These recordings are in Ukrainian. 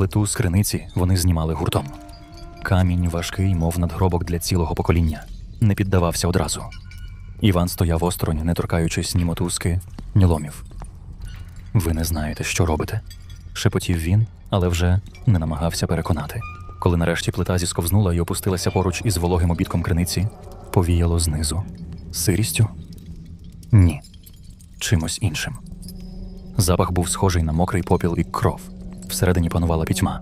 Плиту з криниці вони знімали гуртом. Камінь важкий, мов надгробок для цілого покоління, не піддавався одразу. Іван стояв осторонь, не торкаючись ні мотузки, ні ломів. Ви не знаєте, що робите? шепотів він, але вже не намагався переконати. Коли нарешті плита зісковзнула і опустилася поруч із вологим обідком криниці, повіяло знизу. Сирістю? Ні. Чимось іншим. Запах був схожий на мокрий попіл і кров. Всередині панувала пітьма.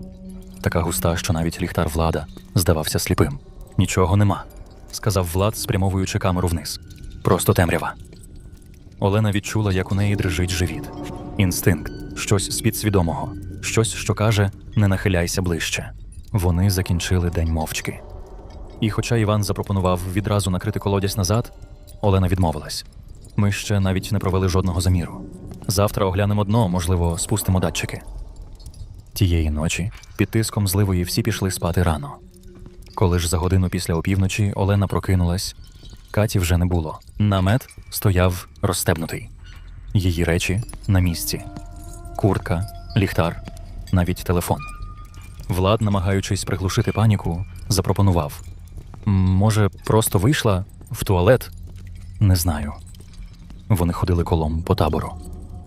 Така густа, що навіть ліхтар влада здавався сліпим. Нічого нема, сказав Влад, спрямовуючи камеру вниз. Просто темрява. Олена відчула, як у неї дрижить живіт. Інстинкт, щось з підсвідомого, щось, що каже: не нахиляйся ближче. Вони закінчили день мовчки. І хоча Іван запропонував відразу накрити колодязь назад, Олена відмовилась. Ми ще навіть не провели жодного заміру. Завтра оглянемо дно, можливо, спустимо датчики. Тієї ночі під тиском зливої всі пішли спати рано. Коли ж за годину після опівночі Олена прокинулась, Каті вже не було. Намет стояв розстебнутий. Її речі на місці: куртка, ліхтар, навіть телефон. Влад, намагаючись приглушити паніку, запропонував: може, просто вийшла в туалет? Не знаю. Вони ходили колом по табору.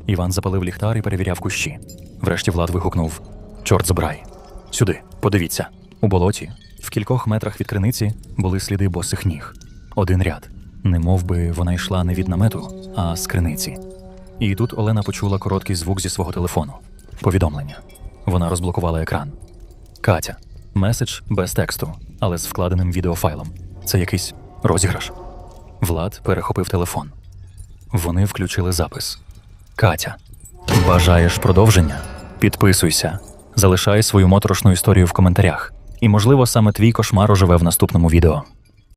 Іван запалив ліхтар і перевіряв кущі. Врешті Влад вигукнув: Чорт забирай! Сюди, подивіться. У болоті, в кількох метрах від криниці, були сліди босих ніг. Один ряд. Не мов би вона йшла не від намету, а з криниці. І тут Олена почула короткий звук зі свого телефону. Повідомлення. Вона розблокувала екран. Катя. Меседж без тексту, але з вкладеним відеофайлом. Це якийсь розіграш. Влад перехопив телефон. Вони включили запис. Катя. Бажаєш продовження? Підписуйся. Залишай свою моторошну історію в коментарях. І, можливо, саме твій кошмар оживе в наступному відео.